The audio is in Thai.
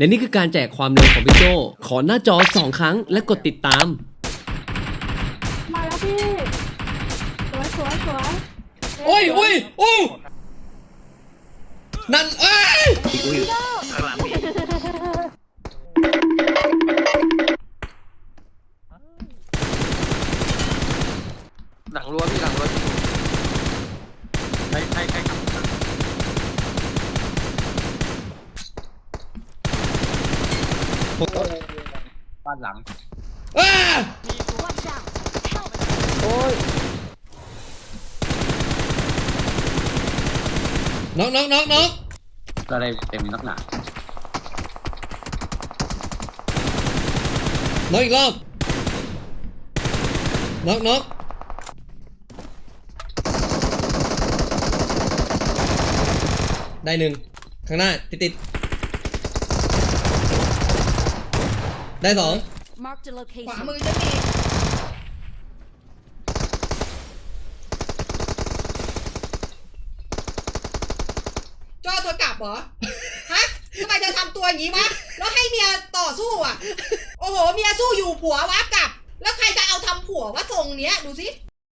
และนี่คือการแจกความเร็วของพี่โจขอหน้าจอ 2 ครั้งและกดติดตาม มาแล้วพี่ สวยสวยสวยโอ้ยโอ้ยโอ้ยนั่นเอ้ยอุ้ยข้างหลังพี่หลังรั้วพี่หลังรั้วพี่ใช่ใช่ใช่ครั บบ้านหลังอ้า Watch out โอ้ยน้องน้องน้องน้องก็ได้เต็มนักหนาน้องอีกรอบน้องน้องได้หนึ่งข้างหน้าติดติด ได้สอง Marked a ขวา location มือจะมีจ้อเธอกลับเหรอ ฮะทำไมเธอทำตัวอย่างนี้วะ แล้วให้เมียต่อสู้อะ โอ้โห เมียสู้อยู่ผัววะกลับ แล้วใครจะเอาทำผัววะทรงเนี้ย ดูสิ